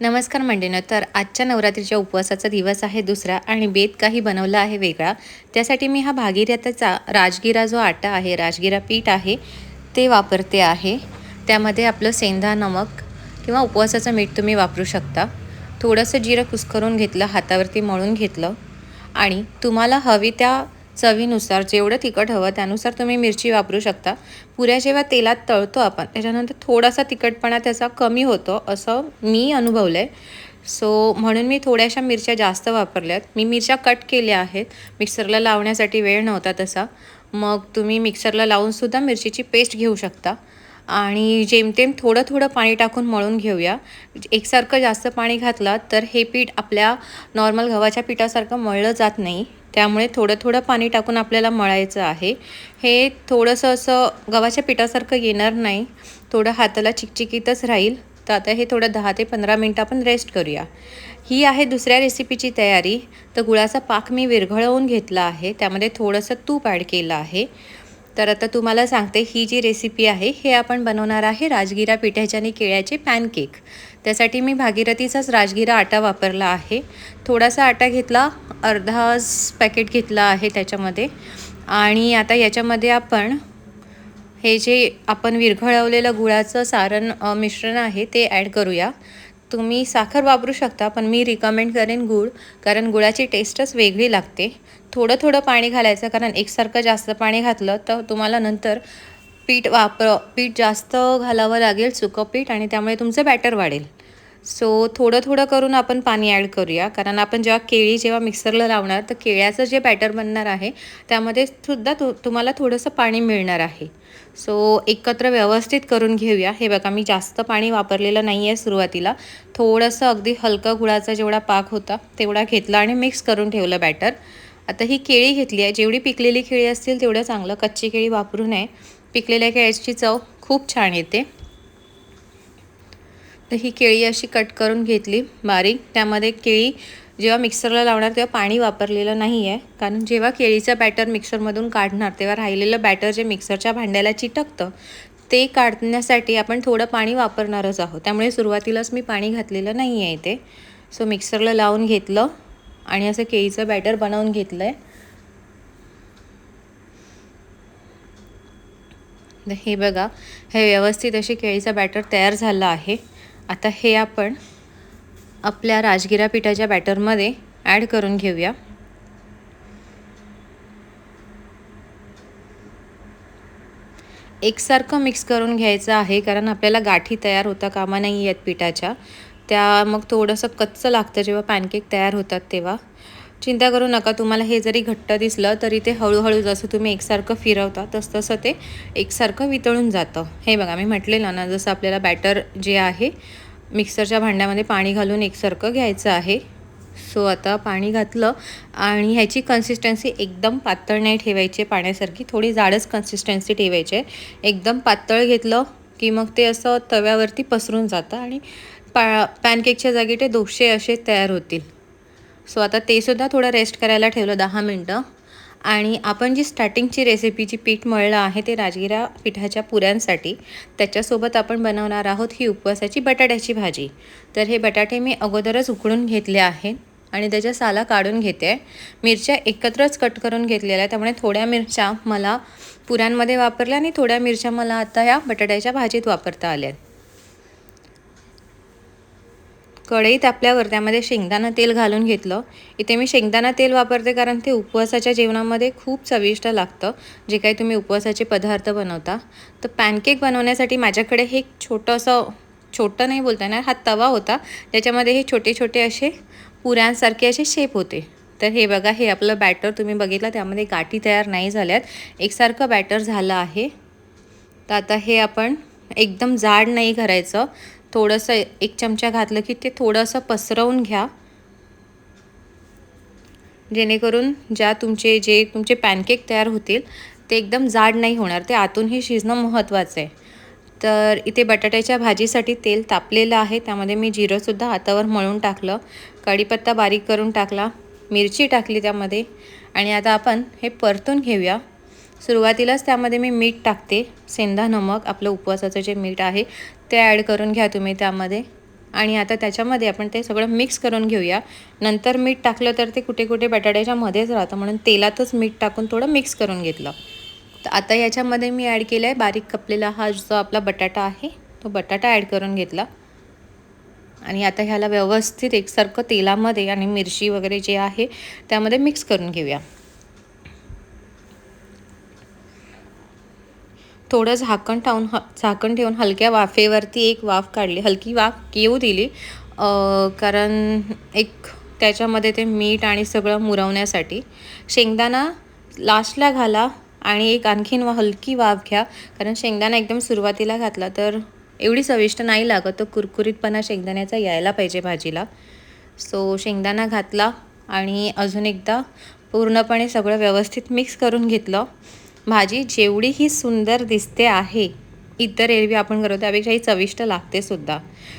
नमस्कार मंडळीनं तर आजच्या नवरात्रीच्या उपवासाचा दिवस आहे दुसरा आणि बेत काही बनवला आहे वेगळा. त्यासाठी मी हा भागीरथाचा राजगिरा जो आटा आहे राजगिरा पीठ आहे ते वापरते आहे. त्यामध्ये आपलं सेंधा नमक किंवा उपवासाचं मीठ तुम्ही वापरू शकता. थोडंसं जिरं कुस्करून घेतलं हातावरती मळून घेतलं आणि तुम्हाला हवी त्या चवीनुसार जेवढं तिखट हवं त्यानुसार तुम्ही मिरची वापरू शकता. पुऱ्या जेव्हा तेलात तळतो आपण त्याच्यानंतर थोडासा तिखटपणा त्याचा कमी होतो असं मी अनुभवलं आहे सो म्हणून मी थोड्याशा मिरच्या जास्त वापरल्यात. मी मिरच्या कट केल्या आहेत. मिक्सरला लावण्यासाठी वेळ नव्हता तसा. मग तुम्ही मिक्सरला लावूनसुद्धा मिरचीची पेस्ट घेऊ शकता. आणि जेमतेम थोडं थोडं पाणी टाकून मळून घेऊया. एकसारखं जास्त पाणी घातलं तर हे पीठ आपल्या नॉर्मल गव्हाच्या पिठासारखं मळलं जात नाही. त्यामुळे थोडं थोडं पाणी टाकून आपल्याला मळायचं आहे. हे थोडंसं असं गव्हाच्या पिठासारखं येणार नाही. थोडं हाताला चिकचिकीतच राहील. तर आता हे थोडं दहा ते पंधरा मिनटं आपण रेस्ट करूया. ही आहे दुसऱ्या रेसिपीची तयारी. तर गुळाचा पाक मी विरघळवून घेतला आहे. त्यामध्ये थोडंसं तूप ॲड केलं आहे. तर आता तुम्हाला सांगते ही जी रेसिपी आहे हे आपण बनवणार आहे राजगिरा पिठाचे आणि केळ्याचे पॅनकेक त्यासाठी मी भागीरथीचाच राजगिरा आटा वापरला आहे. थोडासा आटा घेतला अर्धा पॅकेट घेतला आहे त्याच्यामध्ये. आणि आता याच्यामध्ये आपण हे जे आपण विरघळवलेलं गुळाचं सारण मिश्रण आहे ते ॲड करूया. तुम्ही साखर वापरू शकता पण मी रिकमेंड करेन गूळ कारण गुळाची टेस्टच वेगळी लागते. थोडं थोडं पाणी घालायचं कारण एकसारखं जास्त पाणी घातलं तर तुम्हाला नंतर पीठ वापर पीठ जास्त घालावं लागेल सुकं पीठ आणि त्यामुळे तुमचं बॅटर वाढेल. सो थोडं थोडं करून आपण पाणी ॲड करूया. कारण आपण जेव्हा केळी जेव्हा मिक्सरला लावणार तर केळ्याचं जे बॅटर बनणार आहे त्यामध्ये सुद्धा तु तुम्हाला थोडंसं पाणी मिळणार आहे. सो एकत्र व्यवस्थित करून घेऊया. हे बघा मी जास्त पाणी वापरलेलं नाही आहे सुरुवातीला. थोडंसं अगदी हलकं गुळाचा जेवढा पाक होता तेवढा घेतला आणि मिक्स करून ठेवलं बॅटर आता ही केळी घेतली आहे. जेवढी पिकलेली केळी असतील तेवढं चांगलं कच्ची केळी वापरू नये पिकलेल्या केळीची चव खूप छान येते. तर ही केळी अशी कट करून घेतली बारीक. त्यामध्ये केळी जेव्हा मिक्सरला लावणार तेव्हा पाणी वापरलेलं नाही आहे कारण जेव्हा केळीचं बॅटर मिक्सरमधून काढणार तेव्हा राहिलेलं बॅटर जे मिक्सरच्या भांड्याला चिटकतं ते काढण्यासाठी आपण थोडं पाणी वापरणारच आहोत. त्यामुळे सुरुवातीलाच मी पाणी घातलेलं नाही आहे ते सो मिक्सरला लावून घेतलं. आणि असं केळीचं बॅटर बनवून घेतलं आहे हे बघा हे व्यवस्थित अशी केळीचं बॅटर तयार झालं आहे. आता हे आपण आपल्या राजगिरा पिठाच्या बॅटरमध्ये ॲड करून घेऊया. एकसारखं मिक्स करून घ्यायचं आहे कारण आपल्याला गाठी तयार होता कामा नाही आहेत पिठाच्या. त्या मग थोडंसं कच्चं लागतं जेव्हा पॅनकेक तयार होतात तेव्हा. चिंता करू नका तुम्हाला हे जरी घट्ट दिसलं तरी ते हळूहळू जसं तुम्ही एकसारखं फिरवता तस तसं ते एकसारखं वितळून जातं. हे बघा मी म्हटलेलं ना जसं आपल्याला बॅटर जे आहे मिक्सरच्या भांड्यामध्ये पाणी घालून एकसारखं घ्यायचं आहे. सो आता पाणी घातलं आणि ह्याची कन्सिस्टन्सी एकदम पातळ नाही ठेवायची पाण्यासारखी थोडी जाडच कन्सिस्टन्सी ठेवायची. आहे एकदम पातळ घेतलं की मग ते असं तव्यावरती पसरून जातं आणि पा पॅनकेकच्या जागी ते दोषे असे तयार होतील. सो आता तेसुद्धा थोडं रेस्ट करायला ठेवलं दहा मिनटं. आणि आपण जी स्टार्टिंगची रेसिपीची पीठ मळलं आहे ते राजगिरा पिठाच्या पुऱ्यांसाठी त्याच्यासोबत आपण बनवणार आहोत ही उपवासाची बटाट्याची भाजी. तर हे बटाटे मी अगोदरच उकडून घेतले आहेत आणि त्याच्या साला काढून घेते. मिरच्या एकत्रच कट करून घेतलेल्या त्यामुळे थोड्या मिरच्या मला पुऱ्यांमध्ये वापरल्या आणि थोड्या मिरच्या मला आता या बटाट्याच्या भाजीत वापरता आल्या कढईत आपल्यावर त्यामध्ये शेंगदाणा तेल घालून घेतलं. इथे मी शेंगदाणा तेल वापरते कारण ते उपवासाच्या जेवणामध्ये खूप चविष्ट लागतं. जे काही तुम्ही उपवासाचे पदार्थ बनवता. तर पॅनकेक बनवण्यासाठी माझ्याकडे हे छोटं असं छोटं नाही बोलता येणार हा तवा होता. त्याच्यामध्ये हे छोटे छोटे असे पुऱ्यांसारखे असे शेप होते. तर हे बघा हे आपलं बॅटर तुम्ही बघितलं त्यामध्ये गाठी तयार नाही झाल्यात. एकसारखं बॅटर झालं आहे. तर आता हे आपण एकदम जाड नाही करायचं. थोडंसं एक चमचा घातलं की ते थोडंसं पसरवून घ्या. जेणेकरून ज्या तुमचे जे तुमचे पॅनकेक तयार होतील ते एकदम जाड नाही होणार. ते आतूनही शिजणं महत्त्वाचं आहे. तर इथे बटाट्याच्या भाजीसाठी तेल तापलेलं आहे. त्यामध्ये मी जिरंसुद्धा हातावर मळून टाकलं. कढीपत्ता बारीक करून टाकला. मिरची टाकली त्यामध्ये. आणि आता आपण हे परतून घेऊया. सुरुवातीलाच त्यामध्ये मी मीठ टाकते. सेंधा नमक आपलं उपवासाचं जे मीठ आहे ते ॲड करून घ्या तुम्ही त्यामध्ये. आणि आता त्याच्यामध्ये आपण ते सगळं मिक्स करून घेऊया. नंतर मीठ टाकलं तर ते कुठे कुठे बटाट्याच्या मध्येच राहतं. म्हणून तेलातच मीठ टाकून थोडं मिक्स करून घेतलं. तर आता याच्यामध्ये मी ॲड केलं आहे बारीक कपलेला हा जो आपला बटाटा आहे तो बटाटा ॲड करून घेतला. आणि आता ह्याला व्यवस्थित एकसारखं तेलामध्ये आणि मिरची वगैरे जे आहे त्यामध्ये मिक्स करून घेऊया. थोडं झाकण ठावून ह झाकण ठेवून हलक्या वाफेवरती एक वाफ काढली. हलकी वाफ येऊ दिली. कारण एक त्याच्यामध्ये ते मीठ आणि सगळं मुरवण्यासाठी शेंगदाणा लास्टला घाला आणि एक आणखीन वा हलकी वाफ घ्या. कारण शेंगदाणा एकदम सुरुवातीला घातला तर एवढी चविष्ट नाही लागत. तो कुरकुरीतपणा शेंगदाण्याचा यायला पाहिजे भाजीला. सो शेंगदाणा घातला आणि अजून एकदा पूर्णपणे सगळं व्यवस्थित मिक्स करून घेतलं. भाजी जेवढी ही सुंदर दिसते आहे इतर एरवी आपण करतो त्यापेक्षाही चविष्ट लागते सुद्धा.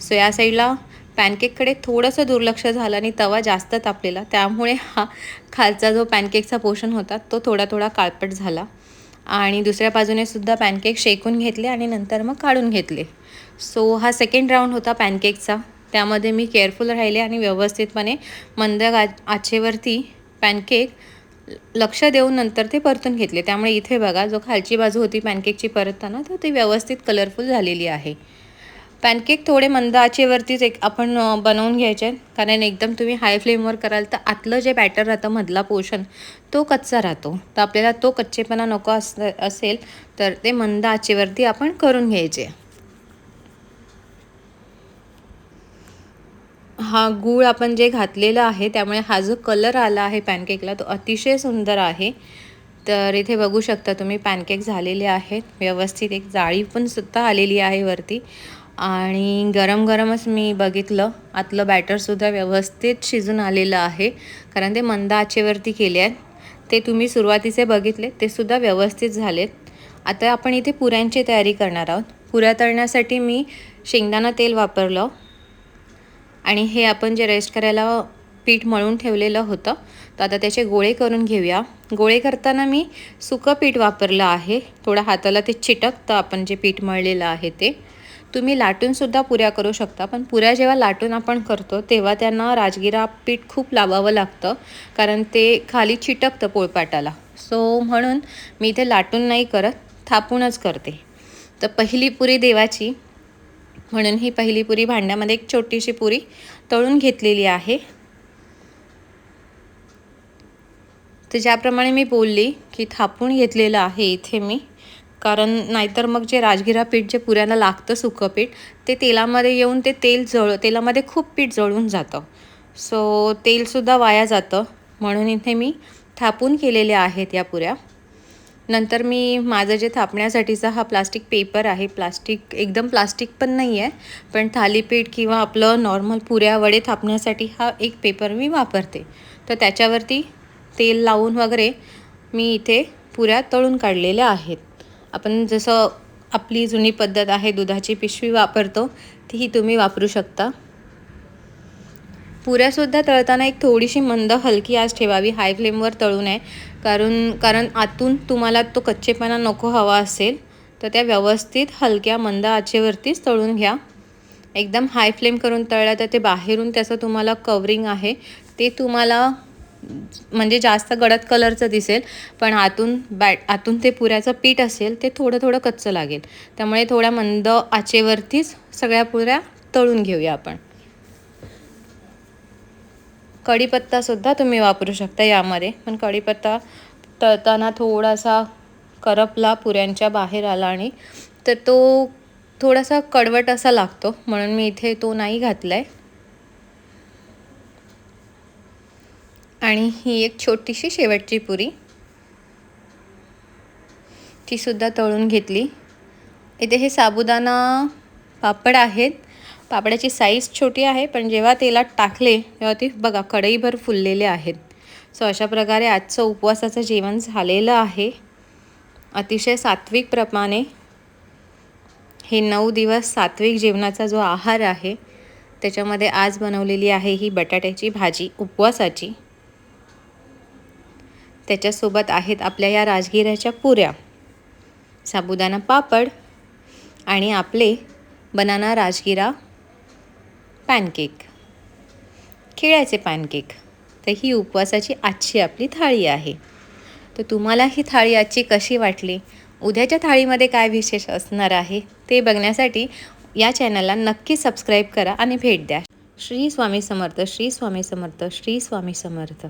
सो या साईडला पॅनकेककडे थोडंसं दुर्लक्ष झालं आणि तवा जास्त तापलेला. त्यामुळे हा खालचा जो पॅनकेकचा पोषण होता तो थोडा थोडा काळपट झाला. आणि दुसऱ्या बाजूने सुद्धा पॅनकेक शेकून घेतले आणि नंतर मग काढून घेतले. सो हा सेकंड राऊंड होता पॅनकेकचा त्यामध्ये मी केअरफुल राहिले आणि व्यवस्थितपणे मंद आचेवरती पॅनकेक लक्ष देऊन नंतर ते परतून घेतले. त्यामुळे इथे बघा जो खालची बाजू होती पॅनकेकची परतताना तर ती व्यवस्थित कलरफुल झालेली आहे. पॅनकेक थोडे मंद आचेवरतीच एक आपण बनवून घ्यायचे कारण एकदम तुम्ही हाय फ्लेमवर कराल तर आतलं जे बॅटर राहतं मधला पोर्शन तो कच्चा राहतो. तर आपल्याला तो कच्चेपणा नको अस असेल तर ते मंद आचेवरती आपण करून घ्यायचे. हा गूळ आपण जे घातलेला आहे त्यामुळे हा जो कलर आला आहे पॅनकेकला तो अतिशय सुंदर आहे. तर इथे बघू शकता तुम्ही पॅनकेक झालेले आहेत. व्यवस्थित एक जाळी पण सुद्धा आलेली आहे वरती. आणि गरम गरमच मी बघितलं. आतलं बॅटरसुद्धा व्यवस्थित शिजून आलेलं आहे. कारण ते मंद आचेवरती केले आहेत. ते तुम्ही सुरुवातीचे बघितले ते सुद्धा व्यवस्थित झालेत. आता आपण इथे पुऱ्यांची तयारी करणार आहोत. पुऱ्या तळण्यासाठी मी शेंगदाणा तेल वापरलं. आणि हे आपण जे रेस्ट करायला पीठ मळून ठेवलेलं होतं तर आता त्याचे गोळे करून घेऊया. गोळे करताना मी सुकं पीठ वापरलं आहे. थोडं हाताला ते चिटकतं आपण जे पीठ मळलेलं आहे ते. तुम्ही लाटूनसुद्धा पुऱ्या करू शकता पण पुऱ्या जेव्हा लाटून आपण करतो तेव्हा त्यांना राजगिरा पीठ खूप लावावं लागतं कारण ते खाली चिटकतं पोळपाटाला. सो म्हणून मी इथे लाटून नाही करत थापूनच करते. तर पहिली पुरी देवाची म्हणून ही पहिली पुरी भांड्यामध्ये एक छोटीशी पुरी तळून घेतलेली आहे. तर ज्याप्रमाणे मी बोलली की थापून घेतलेलं आहे इथे मी कारण नाहीतर मग जे राजगिरा पीठ जे पुऱ्याला लागतं सुकं पीठ ते तेलामध्ये येऊन ते तेल जळ तेलामध्ये खूप पीठ जळून जातं. सो तेलसुद्धा वाया जातं. म्हणून इथे मी थापून केलेल्या आहेत या पुऱ्या. नंतर मी माझं जे थापण्यासाठीचा हा प्लास्टिक पेपर आहे प्लास्टिक एकदम प्लास्टिक पण नाही आहे पण थालीपीठ किंवा आपलं नॉर्मल पुऱ्या वडे थापण्यासाठी हा एक पेपर मी वापरते. तर त्याच्यावरती तेल लावून वगैरे मी इथे पुऱ्या तळून काढलेल्या आहेत. आपण जसं आपली जुनी पद्धत आहे दुधाची पिशवी वापरतो तीही तुम्ही वापरू शकता. पुऱ्यासुद्धा तळताना एक थोडीशी मंद हलकी आज ठेवावी हाय फ्लेमवर तळू नये. कारण कारण आतून तुम्हाला तो कच्चेपणा नको हवा असेल तर त्या व्यवस्थित हलक्या मंद आचेवरतीच तळून घ्या. एकदम हाय फ्लेम करून तळल्या तर ते बाहेरून त्याचं तुम्हाला कवरिंग आहे. ते तुम्हाला म्हणजे जास्त गडद कलरचं दिसेल पण आतून बॅट आतून ते पुऱ्याचं पीठ असेल ते थोडं थोडं कच्चं लागेल. त्यामुळे थोड्या मंद आचेवरतीच सगळ्या पुऱ्या तळून घेऊया आपण. कढीपत्तासुद्धा तुम्ही वापरू शकता यामध्ये. पण कढीपत्ता तळताना थोडासा करपला पुऱ्यांच्या बाहेर आला आणि तर तो थोडासा कडवट असा लागतो. म्हणून मी इथे तो नाही घातला आहे आणि ही एक छोटीशी शेवटची पुरी. तीसुद्धा तळून घेतली. इथे हे साबुदाणा पापड आहेत. पापड्याची साईज छोटी आहे पण जेव्हा तेलात टाकले तेव्हा ते बघा कढईभर फुललेले आहेत. सो अशा प्रकारे आजचं उपवासाचं जेवण झालेलं आहे. अतिशय सात्विक प्रमाणे हे नऊ दिवस सात्विक जेवणाचा जो आहार आहे त्याच्यामध्ये आज बनवलेली आहे ही बटाट्याची भाजी उपवासाची. त्याच्यासोबत आहेत आपल्या या राजगिऱ्याच्या पुऱ्या साबुदाणा पापड आणि आपले बनाना राजगिरा पॅनकेक. खिळ्याचे पॅनकेक. तर ही उपवासाची आजची आपली थाळी आहे. तर तुम्हाला ही थाळी आजची कशी वाटली? उद्याच्या थाळीमध्ये काय विशेष असणार आहे? ते बघण्यासाठी या चॅनलला नक्की सबस्क्राईब करा आणि भेट द्या. श्री स्वामी समर्थ श्री स्वामी समर्थ श्री स्वामी समर्थ.